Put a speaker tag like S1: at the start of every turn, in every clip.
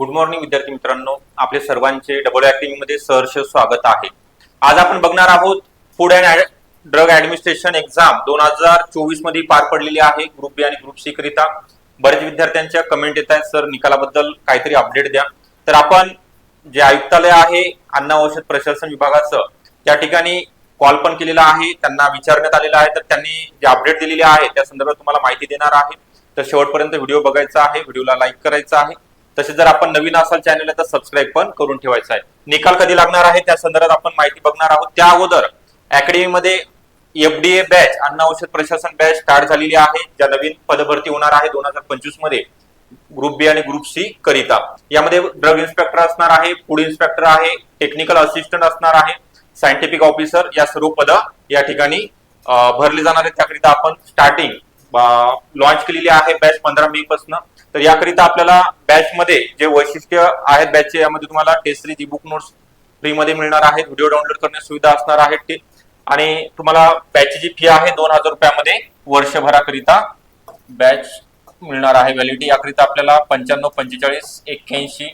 S1: Good morning विद्यार्थी मित्रांनो. आपले सर्वांचे डबल ऍक्टिव्हमध्ये सहर्ष स्वागत आहे. आज आपण बघणार आहोत food and drug administration exam दोन हजार चोवीसमध्ये पार पडलेली आहे. ग्रुप बी आणि ग्रुप सी करिता. बरेच विद्यार्थ्यांच्या कमेंट येत आहेत. सर निकालाबद्दल काहीतरी अपडेट द्या. तर आपण जे आयुक्तालय आहे अन्न औषध प्रशासन विभागाचं त्या ठिकाणी कॉल पण केलेला आहे. त्यांना विचारण्यात आलेला आहे. तर त्यांनी जे अपडेट दिलेले आहे त्या संदर्भात तुम्हाला माहिती देणार आहे. तर शेवटपर्यंत व्हिडिओ बघायचा आहे. व्हिडिओला लाईक करायचा आहे. तसे जर आपण नवीन असाल चॅनलला तर सबस्क्राईब पण करून ठेवायचं आहे. निकाल कधी लागणार आहे? त्या संदर्भात आपण माहिती बघणार आहोत. त्या अगोदर अकॅडमीमध्ये एफडीए बॅच अन्न औषध प्रशासन बॅच स्टार्ट झालेली आहे. ज्या नवीन पदभरती होणार आहे दोन हजार पंचवीसमध्ये. ग्रुप बी आणि ग्रुप सी करिता यामध्ये ड्रग इन्स्पेक्टर असणार आहे फूड इन्स्पेक्टर आहे टेक्निकल असिस्टंट असणार आहे सायंटिफिक ऑफिसर या सर्व पद या ठिकाणी भरली जाणार आहेत. त्याकरिता आपण स्टार्टिंग लॉन्च केलेली आहे बॅच पंधरा मे पासून. तर याकरिता आपल्याला बॅच मध्ये जे वैशिष्ट्य आहेत बॅचचे यामध्ये तुम्हाला test series E book notes free मध्ये मिळणार आहेत. व्हिडिओ डाउनलोड करण्याची सुविधा असणार आहे ते. आणि तुम्हाला बॅचची जी फी आहे दोन हजार रुपयामध्ये वर्षभराकरिता बॅच मिळणार आहे. व्हॅलिडिटी याकरिता आपल्याला पंच्याण्णव पंचेचाळीस एक्क्याऐंशी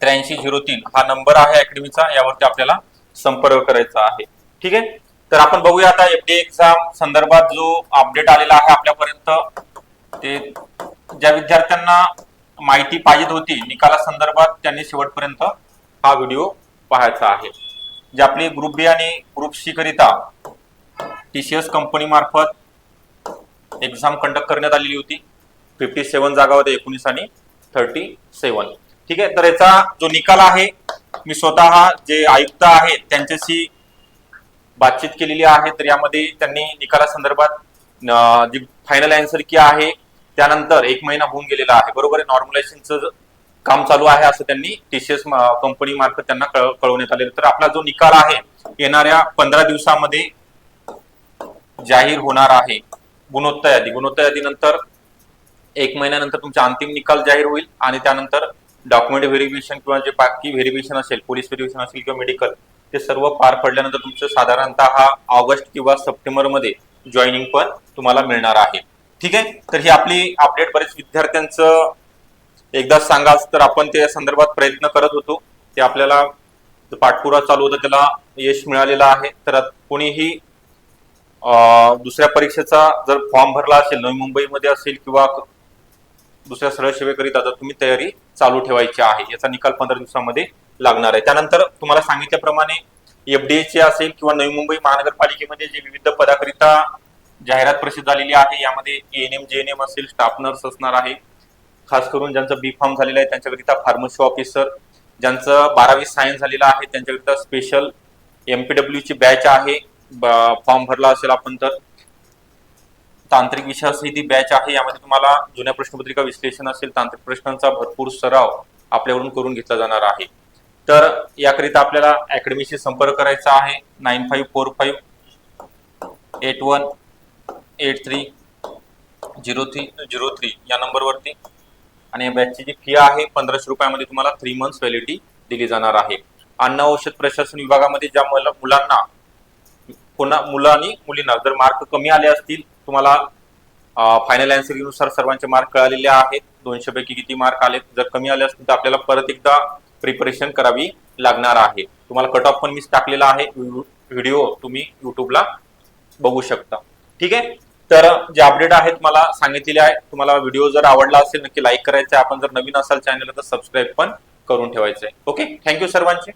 S1: त्र्याऐंशी झिरो तीन हा नंबर आहे अकॅडमीचा यावरती आपल्याला संपर्क करायचा आहे. ठीक आहे? तर आपण बघूया आता एफडी एक्झाम संदर्भात जो अपडेट आलेला आहे आपल्यापर्यंत ते ज्या विद्यार्थ्यांना माहिती पाहिजे होती निकाला संदर्भात त्यांनी शेवटपर्यंत हा व्हिडिओ पाहायचा आहे. जे आपली ग्रुप बी आणि ग्रुप सी करिता टीसीएस कंपनी मार्फत एक्झाम कंडक्ट करण्यात आलेली होती. फिफ्टी सेवन जागा होत्या एकोणीस आणि थर्टी सेवन ठीक आहे? तर याचा जो निकाल आहे मी स्वतः जे आयुक्त आहेत त्यांच्याशी बातचीत केलेली आहे तर यामध्ये त्यांनी निकालासंदर्भात जी फायनल अँसर की आहे त्यानंतर एक महिना होऊन गेलेला आहे. बरोबर आहे नॉर्मलायझेशनचं काम चालू आहे असं त्यांनी टीसीएस कंपनी मार्फत त्यांना कळवण्यात आलेलं तर आपला जो निकाल आहे येणाऱ्या पंधरा दिवसामध्ये जाहीर होणार आहे. गुणोत्तर यादी. गुणोत्तर यादीनंतर एक महिन्यानंतर तुमचा अंतिम निकाल जाहीर होईल आणि त्यानंतर डॉक्युमेंट व्हेरिफिकेशन किंवा जे बाकी व्हेरिफिकेशन असेल पोलीस व्हेरिफिकेशन असेल किंवा मेडिकल ते सर्व पार पडल्यानंतर तुमचं साधारणतः हा ऑगस्ट किंवा सप्टेंबरमध्ये जॉईनिंग पण तुम्हाला मिळणार आहे. ठीक आहे? तर ही आपली अपडेट बरेच विद्यार्थ्यांचं एकदा सांगाच तर आपण त्या संदर्भात प्रयत्न करत होतो. ते आपल्याला पाठपुरा चालू होता त्याला यश मिळालेलं आहे. तर कोणीही दुसऱ्या परीक्षेचा जर फॉर्म भरला असेल नवी मुंबईमध्ये असेल किंवा दुसऱ्या सरळ सेवेकरिता तर तुम्ही तयारी चालू ठेवायची आहे. याचा निकाल पंधरा दिवसामध्ये लागणार आहे. त्यानंतर तुम्हाला सांगितल्याप्रमाणे एफडीएचे असेल किंवा नवी मुंबई महानगरपालिकेमध्ये जे विविध पदाकरिता जाहिरात प्रसिद्ध झालेली आहे यामध्ये एएनएम जेएनएम असेल स्टाफ नर्स असणार आहे. खास करून ज्यांचं बी फॉर्म झालेलं आहे त्यांच्याकरिता फार्मसी ऑफिसर ज्यांचं बारावी सायन्स झालेलं आहे त्यांच्याकरिता स्पेशल एमपीडब्ल्यू ची बॅच आहे फॉर्म भरला असेल आपण तर. तांत्रिक विषयासही ती बॅच आहे. यामध्ये तुम्हाला जुन्या प्रश्नपत्रिका विश्लेषण असेल तांत्रिक प्रश्नांचा भरपूर सराव आपल्याकडून करून घेतला जाणार आहे. तर याकरिता आपल्याला अकॅडमीशी संपर्क करायचा आहे. Nine five four five eight one eight three zero three zero three या नंबरवरती आणि या बॅचची जी फी आहे पंधराशे रुपयामध्ये तुम्हाला थ्री मंथ्स व्हॅलिडिटी दिली जाणार आहे. अन्न औषध प्रशासन विभागामध्ये ज्या मुलांना पुन्हा मुलं आणि मुलींना जर मार्क कमी आले असतील तुम्हाला फायनलनुसार सर्वांचे मार्क कळालेले आहेत. दोनशे पैकी किती मार्क आले जर कमी आले असतील तर आपल्याला परत एकदा प्रिपरेशन करावी लागणार आहे. तुम्हाला कट ऑफ पण मीच टाकलेला आहे. व्हिडिओ तुम्ही युट्यूबला बघू शकता. ठीक आहे? तर जे अपडेट आहेत मला सांगितलेले आहे. तुम्हाला व्हिडिओ जर आवडला असेल नक्की लाईक करायचं आहे. आपण जर नवीन असाल चॅनलला तर सबस्क्राईब पण करून ठेवायचं आहे. ओके थँक्यू सर्वांचे.